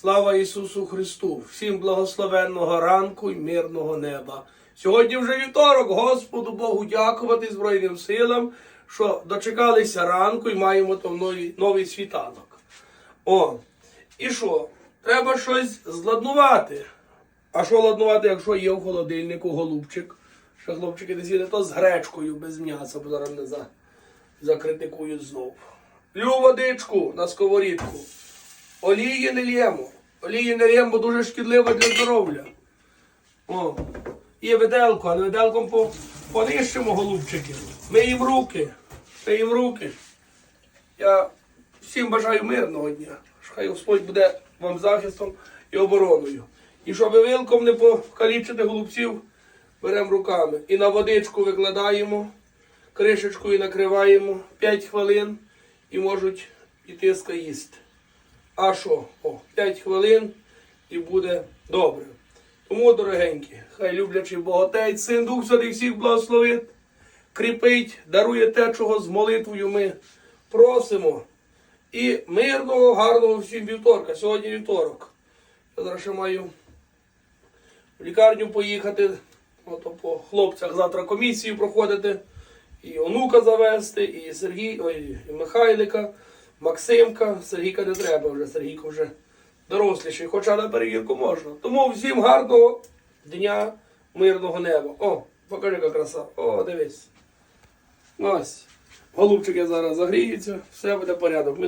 Слава Ісусу Христу! Всім благословенного ранку і мирного неба. Сьогодні вже вівторок, Господу Богу дякувати Збройним силам, що дочекалися ранку і маємо там новий, новий світанок. О, і що? Треба щось зладнувати. А що ладнувати, якщо є в холодильнику голубчик? Що хлопчики не з'їли, то з гречкою без м'яса, бо зараз не за, закритикують знов. Лю водичку на сковорідку. Олії не лємо. Олії не лємо, бо дуже шкідлива для здоров'я. О, є виделку, але виделком по, понищимо голубчики. Миємо руки. Миємо руки. Я всім бажаю мирного дня. Хай Господь буде вам захистом і обороною. І щоб вилком не покалічити голубців, беремо руками. І на водичку викладаємо, кришечкою накриваємо 5 хвилин і можуть іти їсти. А що? О, 5 хвилин і буде добре. Тому, дорогенькі, хай люблячий Боготець, Син Дух Святий всіх благословить, кріпить, дарує те, чого з молитвою ми просимо. І мирного, гарного всім вівторка. Сьогодні вівторок. Я зараз ще маю в лікарню поїхати, ото по хлопцях завтра комісію проходити, і онука завести, і Сергій, ой, і Михайлика, Максимка. Сергійка не треба вже, Сергійко вже доросліший, хоча на перевірку можна. Тому всім гарного дня, мирного неба. О, покажи, яка краса. О, дивись. Ось. Голубчики зараз загріються, все буде порядок.